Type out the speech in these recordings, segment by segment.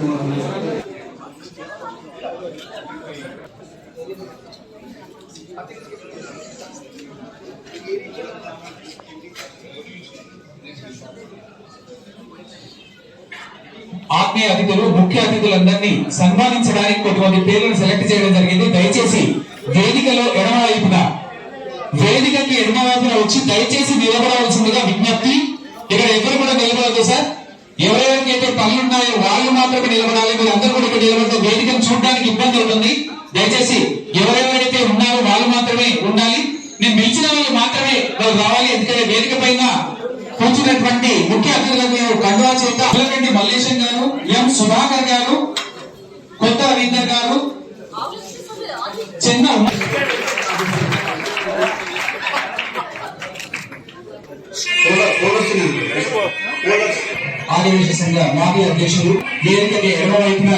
ఆత్మీయ అతిథులు ముఖ్య అతిథులందరినీ సన్మానించడానికి కొంతమంది పేర్లను సెలెక్ట్ చేయడం జరిగింది. దయచేసి వేదికలో ఎడమ వైపున వేదికకి ఎడమ వైపున వచ్చి దయచేసి నిలబడవలసిందిగా విజ్ఞప్తి. ఇక్కడ ఎవరు కూడా నిలబడదు సార్. ఎవరెవరికి అయితే పనులు ఉన్నాయో వాళ్ళు మాత్రమే నిలబడాలి. మీరు అందరూ కూడా ఇక్కడ నిలబడితే వేదికను చూడడానికి ఇబ్బంది అవుతుంది. దయచేసి ఎవరెవరైతే ఉన్నారో వాళ్ళు మాత్రమే ఉండాలి. నేను పిలిచిన వాళ్ళు మాత్రమే వాళ్ళు రావాలి. ఎందుకంటే వేదిక పైన కూర్చున్నటువంటి ముఖ్య అతిథులకు నేను కండువా చేత అల్లగడ్డి మల్లేశం గారు ఎం సుధాకర్ గారు కొత్త రవీందర్ గారు చిన్న ఆదివేశ సంఘ మాజీ అధ్యక్షులు వేదికకి ఎడమవైపున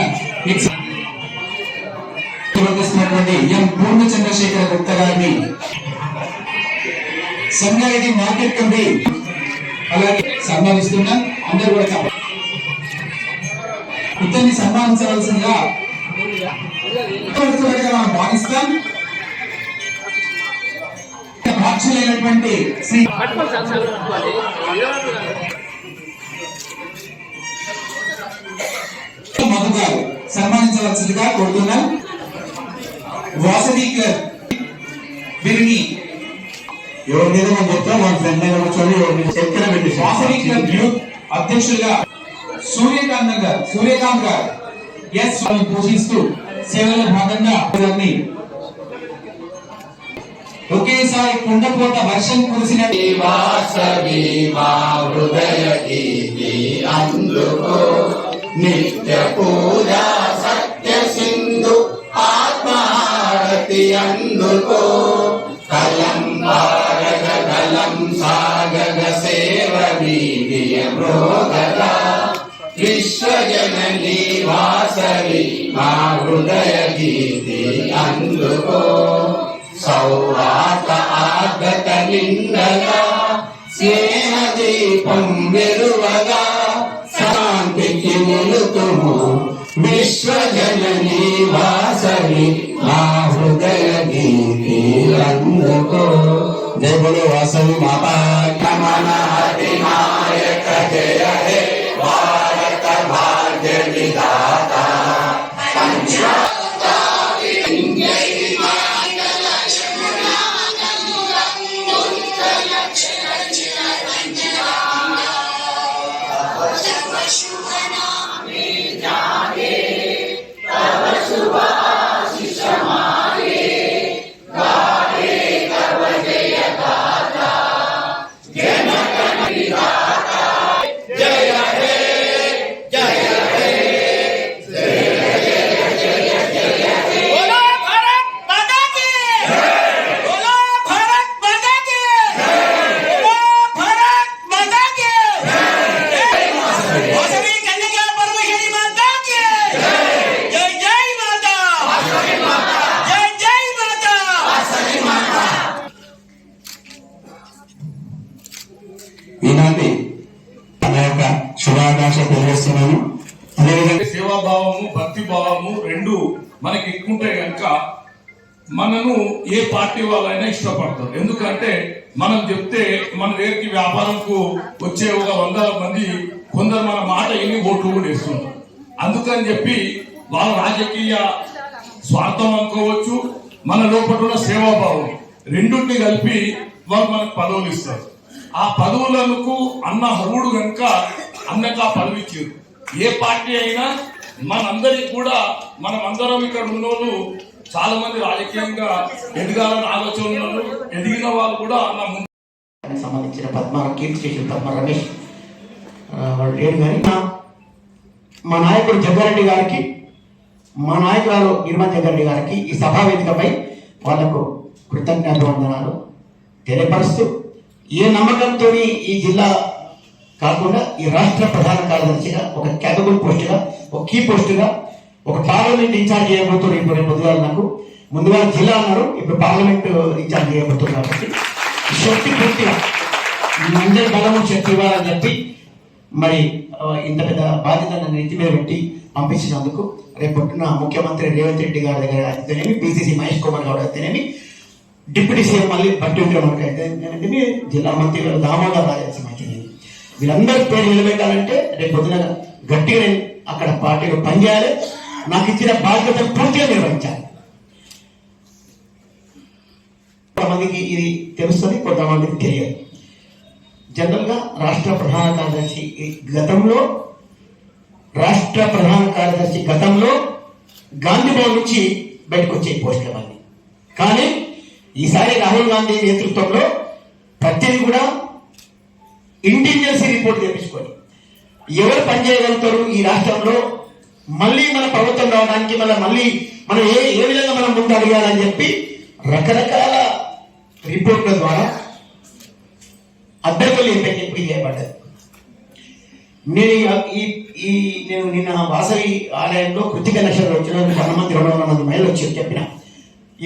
నిర్వహిస్తున్నటువంటి ఎం పూర్ణ చంద్రశేఖర గుప్త గారిని సంగారెడ్డి మార్కెట్ కమిటీ అలాగే సన్మానిస్తున్నా అందరూ కూడా ఇద్దరిని సన్మానించవలసిందిగా మనం భావిస్తాం. బాధ్యులైనటువంటి శ్రీ సన్మానించవలసిందిగా కోరుతున్నాం. వాసవి క్లబ్ వీరిని ఎవరి మీద మనం చెప్తాం? మన ఫ్రెండ్ దగ్గర కూర్చొని ఎవరి మీద చక్కెర పెట్టి వాసవి క్లబ్ యూత్ అధ్యక్షులుగా సూర్యకాంత్ గారు సూర్యకాంత్ గారు. ఎస్ పోషిస్తూ సేవలో భాగంగా వారిని ఒకేసారి కుండపోత వర్షం కురిసిన వాసవి మా హృదయ అందుకో నిత్య పూజా వీర్య మృగదా వాసవి మా హృదయ గీతి అందుకో. సౌవాత ఆగత నిండగా స్నేహ దీపం వెలువగా శాంతికి నిలుతుము విశ్వజనని వాసవి మా హృదయ గీతి అందుకో. దేవుడు బోలో వాసవి మాతా. Hey! Hey! తెలియజేస్తున్నాను అదేవిధంగా సేవాభావము భక్తి భావము రెండు మనకి ఎక్కుంటే కనుక మనను ఏ పార్టీ వాళ్ళైనా ఇష్టపడతారు. ఎందుకంటే మనం చెప్తే మన దగ్గరికి వ్యాపారంకు వచ్చే ఒక వందల మంది కొందరు మన మాట ఎన్ని ఓట్లు కూడా వేస్తున్నారు అందుకని చెప్పి వాళ్ళ రాజకీయ స్వార్థం అనుకోవచ్చు మన లోపల ఉన్న సేవాభావం. రెండుని కలిపి వాళ్ళు మనకు పదవులు ఇస్తారు. ఆ పదవులకు అన్న హరుడు కనుక అన్నకు ఆ పదవి ఇచ్చారు ఏ పార్టీ అయినా మనందరికి కూడా మనం అందరం ఇక్కడ ఉన్నోళ్ళు చాలా మంది రాజకీయంగా ఎదగాలని ఆలోచన ఎదిగిన వాళ్ళు కూడా అన్న ముందు సంబంధించిన పద్మ కీర్తి చేసిన పద్మ రమేష్ వాళ్ళు కానీ మా- మా నాయకుడు జగ్గారెడ్డి గారికి మా నాయకురాలు నిర్మల్ జగ్గారెడ్డి గారికి ఈ సభా వేదికపై వాళ్ళకు కృతజ్ఞత వందనాలు తెలియపరుస్తూ ఏ నమ్మకంతో ఈ జిల్లా కాకుండా ఈ రాష్ట్ర ప్రధాన కార్యదర్శిగా ఒక కేటగిరీ పోస్టుగా ఒక కీ పోస్టుగా ఒక పార్లమెంట్ ఇన్ఛార్జ్ చేయబోతున్నారు ఇప్పుడు రేపు పొద్దుగాల నాకు. ముందుగా జిల్లా అన్నారు ఇప్పుడు పార్లమెంట్ ఇన్ఛార్జ్ చేయబోతున్నారు కాబట్టి. శక్తి పూర్తిగా. ఈ బలము శక్తి ఇవ్వాలని చెప్పి మరి ఇంత పెద్ద బాధ్యతను నెత్తి మీద పెట్టి పంపించినందుకు రేపు ముఖ్యమంత్రి రేవంత్ రెడ్డి గారి దగ్గర అయితేనేమి పిసిసి మహేష్ కుమార్ గారు అయితేనేమి డిప్యూటీ సీఎం మళ్ళీ బట్టి మనకి జిల్లా మంత్రి దామోదర్ రాజాల్సిన మంచిది వీళ్ళందరి పేరు నిలబెట్టాలంటే రేపు పొద్దున గట్టిగా నేను అక్కడ పార్టీలో పనిచేయాలి నాకు ఇచ్చిన బాధ్యతను పూర్తిగా నిర్వహించాలి. కొంతమందికి ఇది తెలుస్తుంది కొంతమందికి తెలియదు. జనరల్గా రాష్ట్ర ప్రధాన కార్యదర్శి గతంలో రాష్ట్ర ప్రధాన కార్యదర్శి గతంలో గాంధీ భవన్ నుంచి బయటకు వచ్చే పోస్టులు అవన్నీ. కానీ ఈసారి రాహుల్ గాంధీ నేతృత్వంలో ప్రతిదీ కూడా ఇంటెలిజెన్సీ రిపోర్ట్ తెప్పించుకొని ఎవరు పనిచేయగలుగుతారు ఈ రాష్ట్రంలో? మళ్ళీ మన ప్రభుత్వం రావడానికి మన మళ్ళీ మనం ఏ ఏ విధంగా మనం ముందు అడగాలని చెప్పి రకరకాల రిపోర్ట్ల ద్వారా అభ్యర్థులు ఎంపిక ఎంపిక చేయబడ్డది నేను ఈ- ఈ నేను నిన్న వాసవి ఆలయంలో కృతిక నక్షత్రం వచ్చిన వంద మంది రెండు వందల మంది మహిళలు వచ్చి చెప్పిన.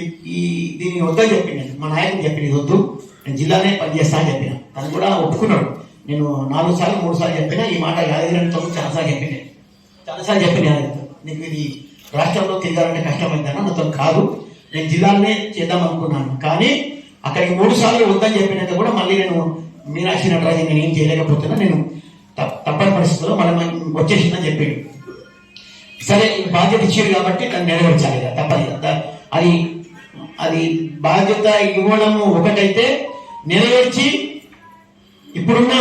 ఈ- దీన్ని వద్దని చెప్పిన మా నాయకుడు చెప్పింది వద్దు. నేను జిల్లానే పనిచేస్తా అని చెప్పిన. తను కూడా ఒప్పుకున్నాడు. నేను నాలుగు సార్లు మూడు సార్లు చెప్పిన ఈ మాట యాదగిరితో చాలాసార్లు చెప్పింది చాలాసార్లు చెప్పిన యాదగిరితో నీకు ఇది రాష్ట్రంలో తిరగాలంటే కష్టమైందన్న నాతో కాదు. నేను జిల్లాలోనే చేద్దాం అనుకున్నాను. కానీ అక్కడికి మూడు సార్లు వద్దని చెప్పినాక కూడా మళ్ళీ నేను మీనాక్షి నటరాజన్ నేను ఏం చేయలేకపోతున్నా. నేను తప్పని పరిస్థితుల్లో మనం వచ్చేసిందని చెప్పాడు. సరే బాధ్యత ఇచ్చారు కాబట్టి దాన్ని నెరవేర్చాలి కదా తప్పదు అది అది బాధ్యత ఇవ్వడము ఒకటైతే నెరవేర్చి ఇప్పుడున్న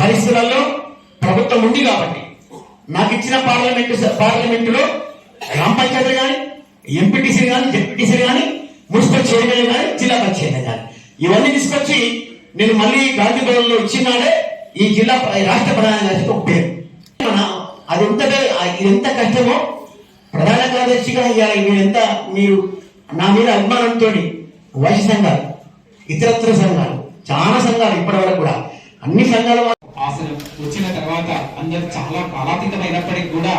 పరిస్థితులలో ప్రభుత్వం ఉంది కాబట్టి నాకు ఇచ్చిన పార్లమెంటు పార్లమెంటులో గ్రామ పంచాయతీలు కానీ ఎంపీటీసీలు కానీ జెడ్పీటీసీలు కానీ మున్సిపల్ చైర్మన్ కానీ జిల్లా పంచాయతీ కానీ ఇవన్నీ తీసుకొచ్చి నేను మళ్ళీ గాంధీ భవన్లో ఇచ్చినాడే ఈ జిల్లా రాష్ట్ర ప్రధాన కార్యదర్శికి ఒక పేరు. అది ఎంత ఇది ఎంత కష్టమో ప్రధాన కార్యదర్శిగా ఇవాళ మీరు ఎంత మీరు నా మీద అభిమానంతో వైశ్య సంఘాలు ఇతరత్ర సంఘాలు చాలా సంఘాలు ఇప్పటి వరకు కూడా. అన్ని సంఘాల వారు అసలు వచ్చిన తర్వాత అందరు చాలా కాలాతీతమైనప్పటికీ కూడా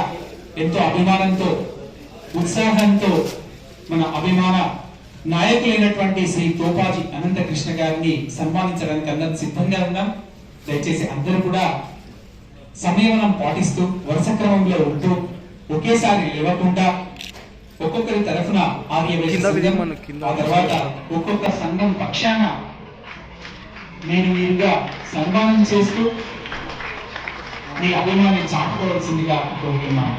ఎంతో అభిమానంతో ఉత్సాహంతో మన అభిమాన నాయకులైనటువంటి శ్రీ తోపాజీ అనంత కృష్ణ గారిని సన్మానించడానికి అందరం సిద్ధంగా ఉన్నాం. దయచేసి అందరూ కూడా సంయమనం పాటిస్తూ వరుస క్రమంలో ఉంటూ ఒకేసారి లేవకుండా ఒక్కొక్కరి తరఫున ఆ తర్వాత ఒక్కొక్క సంఘం పక్షాన నేను మీరుగా సన్మానం చేస్తూ మీ అభిమాని చాటుకోవాల్సిందిగా కోరుతున్నాను.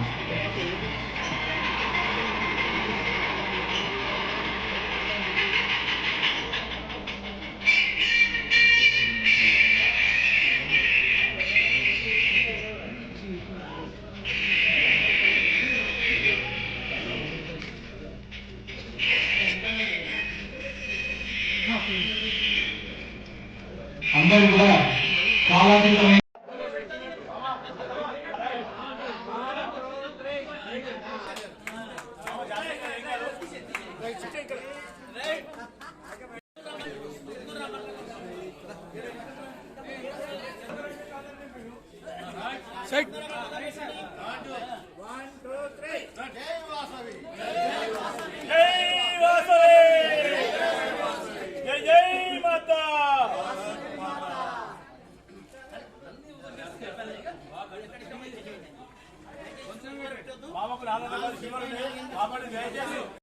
అందరూ